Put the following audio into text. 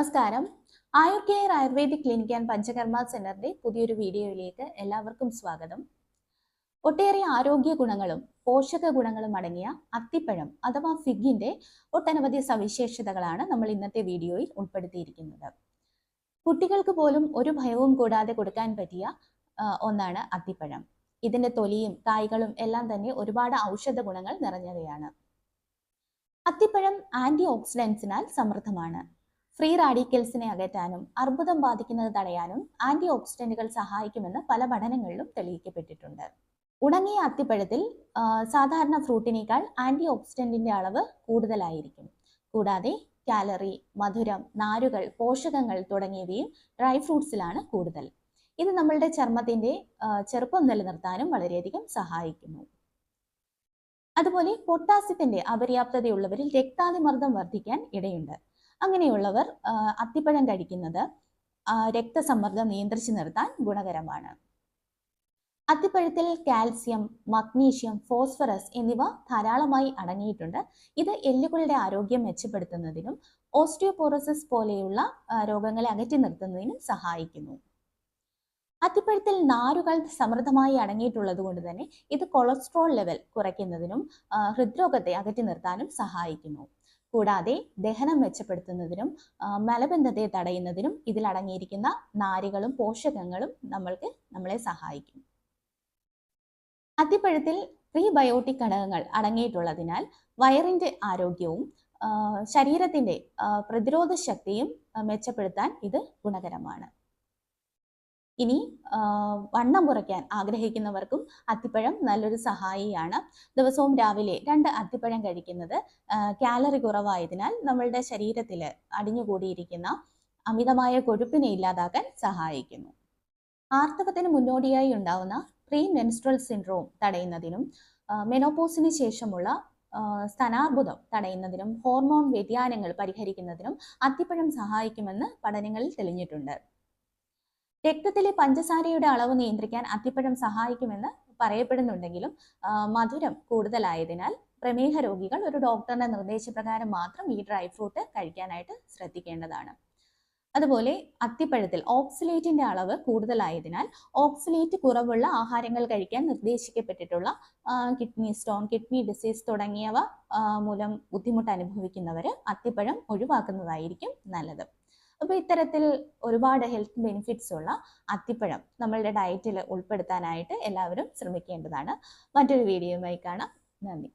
നമസ്കാരം. Ayur care ayurvedic clinic and Panchakarma സെന്ററിന്റെ പുതിയൊരു വീഡിയോയിലേക്ക് എല്ലാവർക്കും സ്വാഗതം. ഒട്ടേറെ ആരോഗ്യ ഗുണങ്ങളും പോഷക ഗുണങ്ങളും അടങ്ങിയ അത്തിപ്പഴം അഥവാ ഫിഗിന്റെ ഒട്ടനവധി സവിശേഷതകളാണ് നമ്മൾ ഇന്നത്തെ വീഡിയോയിൽ ഉൾപ്പെടുത്തിയിരിക്കുന്നത്. കുട്ടികൾക്ക് പോലും ഒരു ഭയവും കൂടാതെ കൊടുക്കാൻ പറ്റിയ ഒന്നാണ് അത്തിപ്പഴം. ഇതിന്റെ തൊലിയും കായ്കളും എല്ലാം തന്നെ ഒരുപാട് ഔഷധ ഗുണങ്ങൾ നിറഞ്ഞവയാണ്. അത്തിപ്പഴം ആന്റി ഓക്സിഡൻസിനാൽ സമൃദ്ധമാണ്. ഫ്രീ റാഡിക്കൽസിനെ അകറ്റാനും അർബുദം ബാധിക്കുന്നത് തടയാനും ആന്റി ഓക്സിഡന്റുകൾ സഹായിക്കുമെന്ന് പല പഠനങ്ങളിലും തെളിയിക്കപ്പെട്ടിട്ടുണ്ട്. ഉണങ്ങിയ അത്തിപ്പഴത്തിൽ സാധാരണ ഫ്രൂട്ടിനേക്കാൾ ആന്റി ഓക്സിഡന്റിന്റെ അളവ് കൂടുതലായിരിക്കും. കൂടാതെ കാലറി മധുരം നാരുകൾ പോഷകങ്ങൾ തുടങ്ങിയവയും ഡ്രൈ ഫ്രൂട്ട്സിലാണ് കൂടുതൽ. ഇത് നമ്മളുടെ ചർമ്മത്തിന്റെ ചെറുപ്പം നിലനിർത്താനും വളരെയധികം സഹായിക്കുന്നു. അതുപോലെ പൊട്ടാസ്യത്തിന്റെ അപര്യാപ്തതയുള്ളവരിൽ രക്താതിമർദ്ദം വർദ്ധിക്കാൻ ഇടയുണ്ട്. അങ്ങനെയുള്ളവർ അത്തിപ്പഴം കഴിക്കുന്നത് രക്തസമ്മർദ്ദം നിയന്ത്രിച്ചു നിർത്താൻ ഗുണകരമാണ്. അത്തിപ്പഴത്തിൽ കാൽസ്യം മഗ്നീഷ്യം ഫോസ്ഫറസ് എന്നിവ ധാരാളമായി അടങ്ങിയിട്ടുണ്ട്. ഇത് എല്ലുകളുടെ ആരോഗ്യം മെച്ചപ്പെടുത്തുന്നതിനും ഓസ്റ്റിയോപോറോസിസ് പോലെയുള്ള രോഗങ്ങളെ അകറ്റി നിർത്തുന്നതിനും സഹായിക്കുന്നു. അത്തിപ്പഴത്തിൽ നാരുകൾ സമൃദ്ധമായി അടങ്ങിയിട്ടുള്ളത് കൊണ്ട് തന്നെ ഇത് കൊളസ്ട്രോൾ ലെവൽ കുറയ്ക്കുന്നതിനും ഹൃദ്രോഗത്തെ അകറ്റി നിർത്താനും സഹായിക്കുന്നു. കൂടാതെ ദഹനം മെച്ചപ്പെടുത്തുന്നതിനും മലബന്ധത്തെ തടയുന്നതിനും ഇതിലടങ്ങിയിരിക്കുന്ന നാരുകളും പോഷകങ്ങളും നമ്മൾക്ക് നമ്മളെ സഹായിക്കും. അത്തിപ്പഴത്തിൽ പ്രീബയോട്ടിക് ഘടകങ്ങൾ അടങ്ങിയിട്ടുള്ളതിനാൽ വയറിന്റെ ആരോഗ്യവും ശരീരത്തിന്റെ പ്രതിരോധ ശക്തിയും മെച്ചപ്പെടുത്താൻ ഇത് ഗുണകരമാണ്. ഇനി വണ്ണം കുറയ്ക്കാൻ ആഗ്രഹിക്കുന്നവർക്കും അത്തിപ്പഴം നല്ലൊരു സഹായിയാണ്. ദിവസവും രാവിലെ രണ്ട് അത്തിപ്പഴം കഴിക്കുന്നത് കാലറി കുറവായതിനാൽ നമ്മളുടെ ശരീരത്തിൽ അടിഞ്ഞുകൂടിയിരിക്കുന്ന അമിതമായ കൊഴുപ്പിനെ ഇല്ലാതാക്കാൻ സഹായിക്കുന്നു. ആർത്തവത്തിന് മുന്നോടിയായി ഉണ്ടാവുന്ന പ്രീ മെൻസ്ട്രൽ സിൻഡ്രോം തടയുന്നതിനും മെനോപോസിന് ശേഷമുള്ള സ്തനാർബുദം തടയുന്നതിനും ഹോർമോൺ വ്യതിയാനങ്ങൾ പരിഹരിക്കുന്നതിനും അത്തിപ്പഴം സഹായിക്കുമെന്ന് പഠനങ്ങളിൽ തെളിഞ്ഞിട്ടുണ്ട്. രക്തത്തിലെ പഞ്ചസാരയുടെ അളവ് നിയന്ത്രിക്കാൻ അത്തിപ്പഴം സഹായിക്കുമെന്ന് പറയപ്പെടുന്നുണ്ടെങ്കിലും മധുരം കൂടുതലായതിനാൽ പ്രമേഹ രോഗികൾ ഒരു ഡോക്ടറിന്റെ നിർദ്ദേശപ്രകാരം മാത്രം ഈ ഡ്രൈ ഫ്രൂട്ട് കഴിക്കാനായിട്ട് ശ്രദ്ധിക്കേണ്ടതാണ്. അതുപോലെ അത്തിപ്പഴത്തിൽ ഓക്സിലേറ്റിന്റെ അളവ് കൂടുതലായതിനാൽ ഓക്സിലേറ്റ് കുറവുള്ള ആഹാരങ്ങൾ കഴിക്കാൻ നിർദ്ദേശിക്കപ്പെട്ടിട്ടുള്ള കിഡ്നി സ്റ്റോൺ കിഡ്നി ഡിസീസ് തുടങ്ങിയവ മൂലം ബുദ്ധിമുട്ട് അനുഭവിക്കുന്നവർ അത്തിപ്പഴം ഒഴിവാക്കുന്നതായിരിക്കും നല്ലത്. അപ്പോൾ ഇത്തരത്തിൽ ഒരുപാട് ഹെൽത്ത് ബെനിഫിറ്റ്സ് ഉള്ള അത്തിപ്പഴം നമ്മളുടെ ഡയറ്റിൽ ഉൾപ്പെടുത്താനായിട്ട് എല്ലാവരും ശ്രമിക്കേണ്ടതാണ്. മറ്റൊരു വീഡിയോയുമായി കാണാം. നന്ദി.